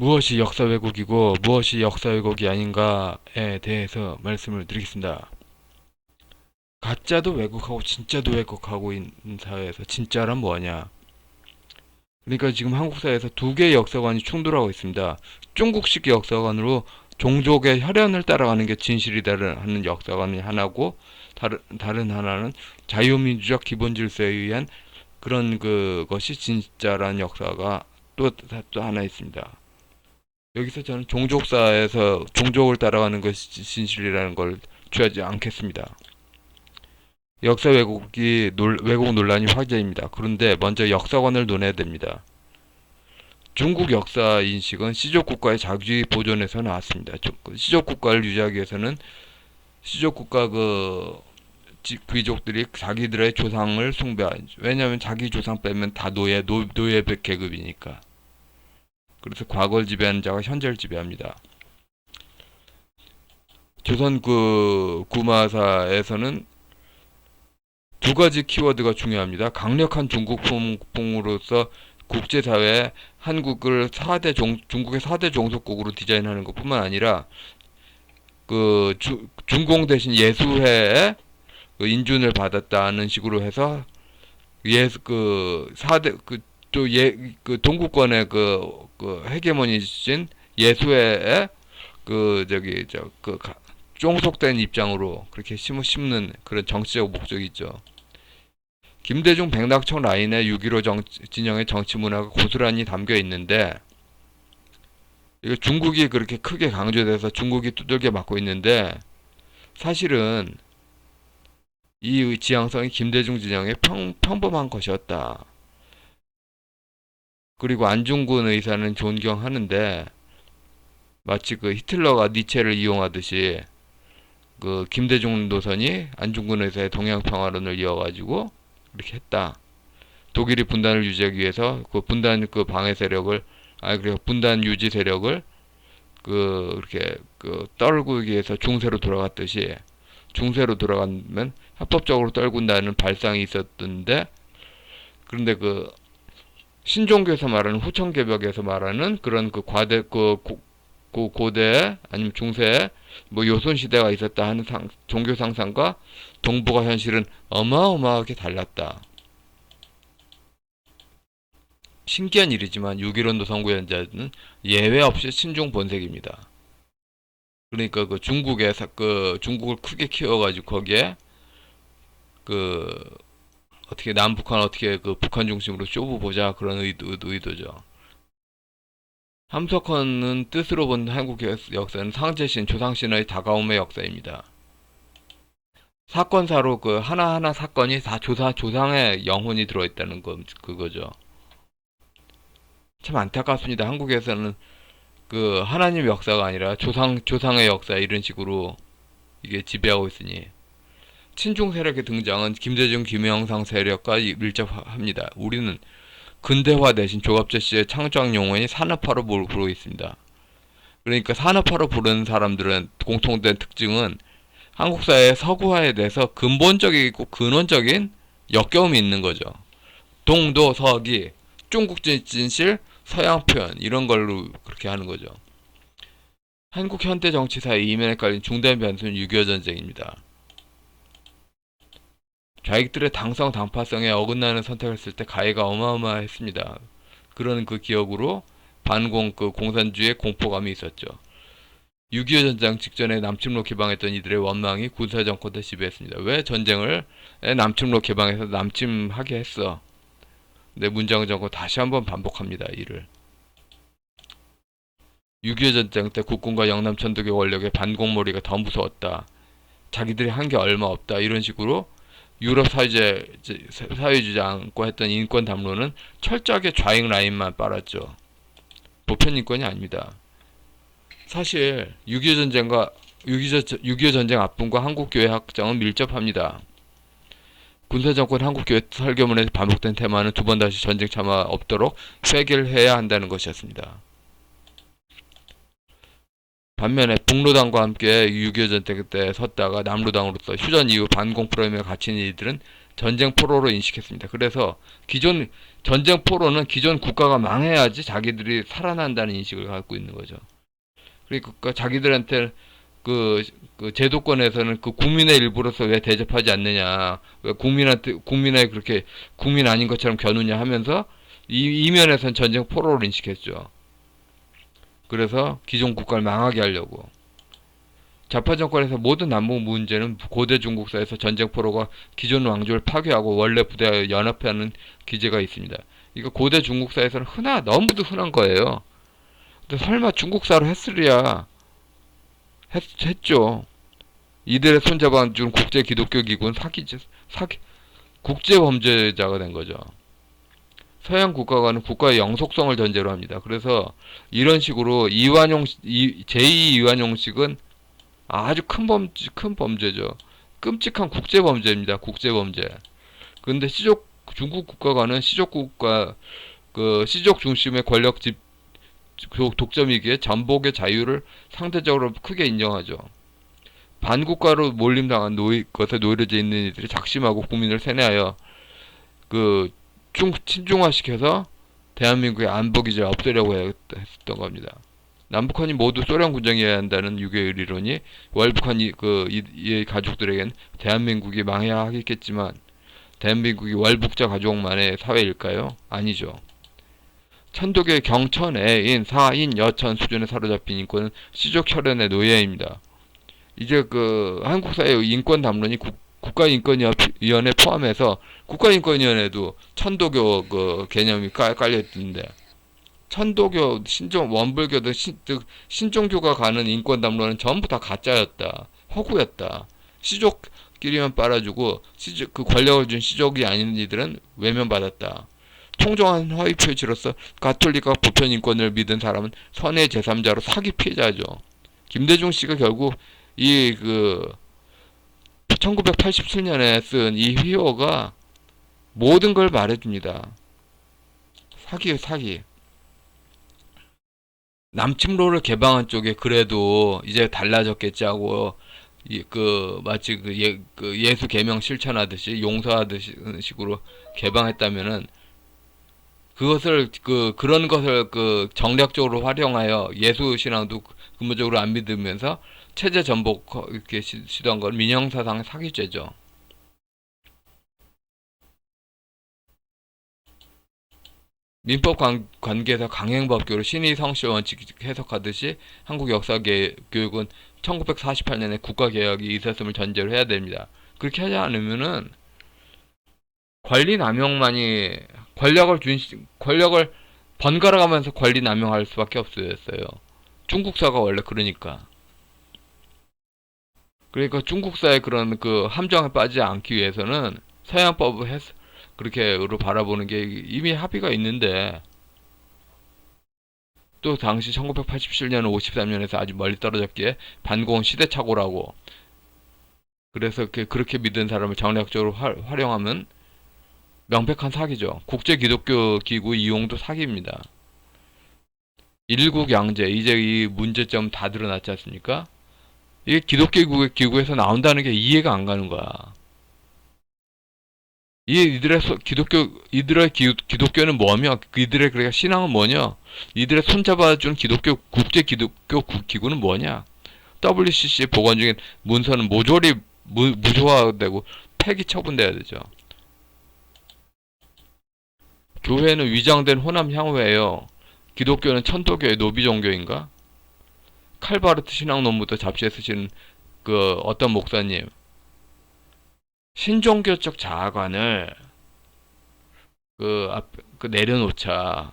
무엇이 역사 왜곡이고 무엇이 역사 왜곡이 아닌가에 대해서 말씀을 드리겠습니다. 가짜도 왜곡하고 진짜도 왜곡하고 있는 사회에서 진짜란 뭐냐? 그러니까 지금 한국 사회에서 두 개의 역사관이 충돌하고 있습니다. 중국식 역사관으로 종족의 혈연을 따라가는 게 진실이다는 하는 역사관이 하나고 다른 다른 하나는 자유민주적 기본 질서에 의한 그런 그것이 진짜라는 역사가 또, 또 하나 있습니다. 여기서 저는 종족사에서 종족을 따라가는 것이 진실이라는 걸 취하지 않겠습니다. 역사 왜곡이 논- 왜곡 논란이 화제입니다. 그런데 먼저 역사관을 논해야 됩니다. 중국 역사 인식은 시족 국가의 자기 보존에서 나왔습니다. 저- 그 시족 국가를 유지하기 위해서는 시족 국가 그 지- 귀족들이 자기들의 조상을 숭배하죠. 왜냐하면 자기 조상 빼면 다 노예 노, 노예 계급이니까. 그래서 과거를 지배하는 자가 현재를 지배합니다. 조선 그 구마사에서는 두 가지 키워드가 중요합니다. 강력한 중국 풍으로서 국제사회에 한국을 4대 종, 중국의 4대 종속국으로 디자인하는 것 뿐만 아니라 그 주, 중공 대신 예수회에 그 인준을 받았다는 식으로 해서 예수 그 4대 그 또 예 그 동구권의 그, 그 헤게모니신 예수회에 그 저기 저그 종속된 입장으로 그렇게 심는 그런 정치적 목적이 있죠. 김대중 백낙청 라인의 6.15 정, 진영의 정치 문화가 고스란히 담겨 있는데 이거 중국이 그렇게 크게 강조돼서 중국이 두들겨 맞고 있는데 사실은 이 지향성이 김대중 진영의 평, 평범한 것이었다. 그리고 안중근 의사는 존경하는데 마치 그 히틀러가 니체를 이용하듯이 그 김대중 노선이 안중근 의사의 동양 평화론을 이어가지고 이렇게 했다. 독일이 분단을 유지하기 위해서 그 분단 그 방해 세력을 아 그래 분단 유지 세력을 그 이렇게 그 떨구기 위해서 중세로 돌아갔듯이 중세로 돌아가면 합법적으로 떨군다는 발상이 있었던데 그런데 그 신종교에서 말하는 후천개벽에서 말하는 그런 그 과대 그 고, 그 고대 아니면 중세 뭐 요손 시대가 있었다 하는 상, 종교 상상과 동북아 현실은 어마어마하게 달랐다. 신기한 일이지만 6.15 노선구현자는 예외 없이 친중 본색입니다. 그러니까 그 중국에 사- 그 중국을 크게 키워가지고 거기에 그 어떻게 남북한 어떻게 그 북한 중심으로 쇼부 보자 그런 의도, 의도죠. 함석헌은 뜻으로 본 한국 역- 역사는 상제신 조상신의 다가옴의 역사입니다. 사건사로 그 하나하나 사건이 다 조사, 조상의 영혼이 들어있다는 거, 그거죠. 참 안타깝습니다. 한국에서는 그 하나님 역사가 아니라 조상, 조상의 역사 이런 식으로 이게 지배하고 있으니 친중 세력의 등장은 김대중, 김영삼 세력과 이- 밀접합니다. 우리는 근대화 대신 조갑재 씨의 창작 용어인 산업화로 부르- 부르고 있습니다. 그러니까 산업화로 부르는 사람들은 공통된 특징은 한국 사회의 서구화에 대해서 근본적이고 근원적인 역겨움이 있는 거죠. 동도 서기, 중국 진- 진실, 서양 표현 이런 걸로 그렇게 하는 거죠. 한국 현대 정치사의 이면에 깔린 중대한 변수는 6.25 전쟁입니다. 자기들의 당성 당파성에 어긋나는 선택을 했을 때 가해가 어마어마했습니다. 그런 그 기억으로 반공 그 공산주의 공포감이 있었죠. 6.25 전쟁 직전에 남침로 개방했던 이들의 원망이 군사 정권을 지배했습니다. 왜 전쟁을 에 남침로 개방해서 남침하게 했어? 근데 문장 정권 다시 한번 반복합니다. 이를. 6.25 전쟁 때 국군과 영남 천도교 권력의 반공몰이가 더 무서웠다. 자기들이 한 게 얼마 없다. 이런 식으로 유럽 사회주의, 사회주의 않고 했던 인권 담론은 철저하게 좌익 라인만 빨았죠. 보편 인권이 아닙니다. 사실 6.25 전쟁과 6.25, 6.25 전쟁 앞분과 한국교회 확장은 밀접합니다. 군사정권 한국교회 설교문에서 반복된 테마는 두 번 다시 전쟁 참화 없도록 폐기해야 한다는 것이었습니다. 반면에 북로당과 함께 6.25 전쟁 때 섰다가 남로당으로서 휴전 이후 반공 프로그램에 갇힌 이들은 전쟁 포로로 인식했습니다. 그래서 기존 전쟁 포로는 기존 국가가 망해야지 자기들이 살아난다는 인식을 갖고 있는 거죠. 그러니까 자기들한테 그, 그 제도권에서는 그 국민의 일부로서 왜 대접하지 않느냐, 왜 국민한테 국민에 그렇게 국민 아닌 것처럼 겨누냐 하면서 이 이면에선 전쟁 포로를 인식했죠. 그래서 기존 국가를 망하게 하려고. 좌파 정권에서 모든 남북 문제는 고대 중국사에서 전쟁 포로가 기존 왕조를 파괴하고 원래 부대와 연합하는 기제가 있습니다. 이거 고대 중국사에서는 흔하 너무도 흔한 거예요. 근데 설마 중국사로 했으랴 했, 했죠. 이들의 손잡아 준 국제 기독교 기구는 사기 사기 국제 범죄자가 된 거죠. 서양 국가가는 국가의 영속성을 전제로 합니다. 그래서 이런 식으로 이완용 이, 제2 이완용식은 아주 큰 범죄, 큰 범죄죠. 끔찍한 국제 범죄입니다. 국제 범죄. 그런데 시족 중국 국가가는 시족 국가 그 시족 중심의 권력 집 독- 독점이기에 전복의 자유를 상대적으로 크게 인정하죠. 반국가로 몰림당한 노예, 것에 노려져 있는 이들이 작심하고 국민을 세뇌하여 그 중, 친중화시켜서 대한민국의 안보 기제를 없애려고 했던 겁니다. 남북한이 모두 소련 군정이어야 한다는 유교의 이론이 월북한 이, 그, 이, 이 가족들에겐 대한민국이 망해야 하겠지만 대한민국이 월북자 가족만의 사회일까요? 아니죠. 천도교의 경천, 애인, 사인, 여천 수준에 사로잡힌 인권은 시족 혈연의 노예입니다. 이제 그 한국 사회의 인권 담론이 국, 국가인권위원회 포함해서 국가인권위원회도 천도교 그 개념이 깔, 깔려 있던데 천도교, 신종, 원불교도 신, 즉 신종교가 가는 인권 담론은 전부 다 가짜였다, 허구였다. 시족끼리만 빨아주고 시족, 그 권력을 준 시족이 아닌 이들은 외면받았다. 통정한 허위 표시로서 가톨릭과 보편 인권을 믿은 사람은 선의 제3자로 사기 피해자죠. 김대중 씨가 결국 이그 1987년에 쓴 이 휘호가 모든 걸 말해줍니다. 사기 사기. 남침로를 개방한 쪽에 그래도 이제 달라졌겠지 하고 이, 그 마치 그, 예, 그 예수 계명 실천하듯이 용서하듯이 식으로 개방했다면은 그것을 그 그런 것을 그 정략적으로 활용하여 예수 신앙도 근본적으로 안 믿으면서 체제 전복 이렇게 시- 시도한 건 민형사상의 사기죄죠. 민법 관, 관계에서 강행법교로 신의 성실 원칙 해석하듯이 한국 역사 개, 교육은 1948년에 국가개혁이 있었음을 전제로 해야 됩니다. 그렇게 하지 않으면은 권리 남용만이 권력을 준 시- 권력을 번갈아 가면서 권리 남용할 수밖에 없었어요. 중국사가 원래 그러니까. 그러니까 중국사의 그런 그 함정에 빠지지 않기 위해서는 서양법을 했, 그렇게로 바라보는 게 이미 합의가 있는데 또 당시 1987년 53년에서 아주 멀리 떨어졌기에 반공 시대착오라고 그래서 그- 그렇게 믿은 사람을 정략적으로 활, 활용하면 명백한 사기죠. 국제 기독교 기구 이용도 사기입니다. 일국 양제 이제 이 문제점 다 드러났지 않습니까? 이게 기독교 기구- 기구에서 나온다는 게 이해가 안 가는 거야. 이 이들의 소- 기독교 이들의 기, 기독교는 뭐며 이들의 그러니까 신앙은 뭐냐? 이들의 손잡아준 기독교 국제 기독교 국- 기구는 뭐냐? WCC 보관 중인 문서는 모조리 무, 무효화되고 폐기 처분돼야 되죠. 교회는 위장된 호남 향후예요. 기독교는 천도교의 노비 종교인가? 칼바르트 신앙 논문도 잡지에 쓰신 그 어떤 목사님 신종교적 자아관을 그 앞, 그 내려놓자.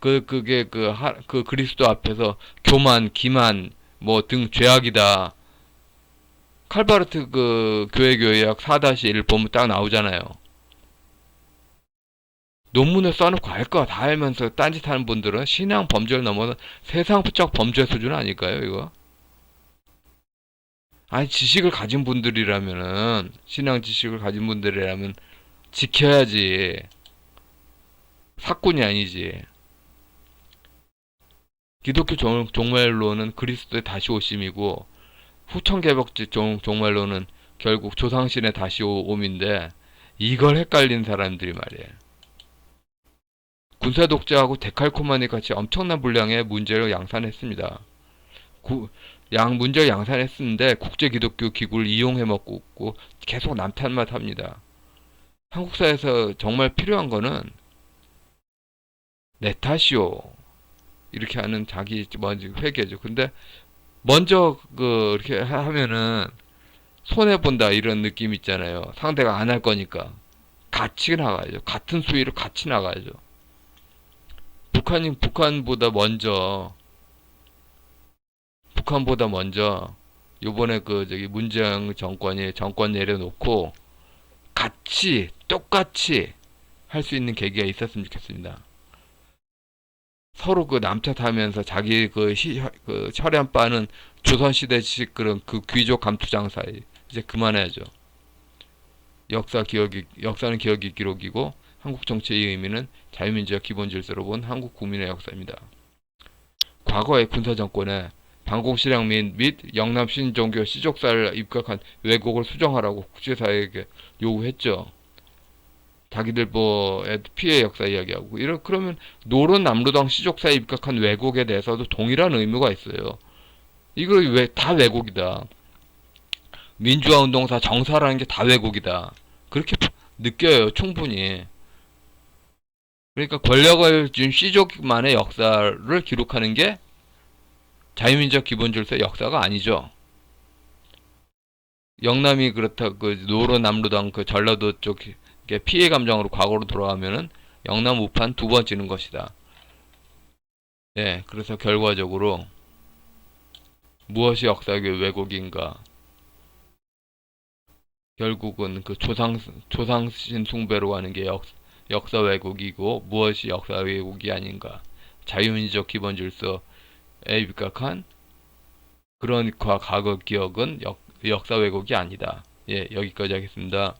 그 그게 그, 하, 그 그리스도 앞에서 교만, 기만 뭐 등 죄악이다. 칼바르트 그 교회 교회학 4-1 보면 딱 나오잖아요. 논문에 써놓고 알 거 다 알면서 딴짓 하는 분들은 신앙 범죄를 넘어서 세상적 범죄 수준 아닐까요, 이거? 아니 지식을 가진 분들이라면은 신앙 지식을 가진 분들이라면 지켜야지 사건이 아니지. 기독교 종, 종말론은 그리스도의 다시 오심이고 후천개벽지 종, 종말론은 결국 조상신의 다시 오- 옴인데 이걸 헷갈린 사람들이 말이에요. 군사 독재하고 데칼코마니 같이 엄청난 분량의 문제를 양산했습니다. 구- 양 문제를 양산했는데 국제 기독교 기구를 이용해 먹고 계속 남탓만 합니다. 한국사에서 정말 필요한 거는 내 탓이요. 이렇게 하는 자기 먼저 회개죠. 근데 먼저 그 이렇게 하- 하면은 손해 본다 이런 느낌 있잖아요. 상대가 안 할 거니까 같이 나가야죠. 같은 수위로 같이 나가야죠. 북한이 북한보다 먼저 북한보다 먼저 요번에 그 저기 문재인 정권이 정권 내려놓고 같이 똑같이 할 수 있는 계기가 있었으면 좋겠습니다. 서로 그 남탓하면서 자기 그, 시, 그 철현 빠는 조선시대식 그런 그 귀족 감투장 사이 이제 그만해야죠. 역사 기억이 역사는 기억이 기록이고 한국 정치의 의미는 자유민주적 기본 질서로 본 한국 국민의 역사입니다. 과거의 군사 정권에 방공실향 및, 및 영남 신종교 시족사를 입각한 왜곡을 수정하라고 국제사회에게 요구했죠. 자기들 뭐 애- 피해 역사 이야기하고 이런 그러면 노론 남루당 시족사에 입각한 왜곡에 대해서도 동일한 의무가 있어요. 이거 왜 다 왜곡이다. 민주화 운동사 정사라는 게 다 왜곡이다. 그렇게 느껴요, 충분히. 그러니까 권력을 준 시족만의 역사를 기록하는 게 자유민주적 기본질서의 역사가 아니죠. 영남이 그렇다 그 노로 남루당 그 전라도 쪽 이렇게 피해 감정으로 과거로 돌아가면은 영남 우판 두 번 지는 것이다. 예, 그래서 결과적으로 무엇이 역사의 왜곡인가? 결국은 그 조상 조상신 숭배로 하는 게 역, 역사 왜곡이고 무엇이 역사 왜곡이 아닌가? 자유민주적 기본 질서에 입각한 그런 과 과거 기억은 역, 역사 왜곡이 아니다. 예, 여기까지 하겠습니다.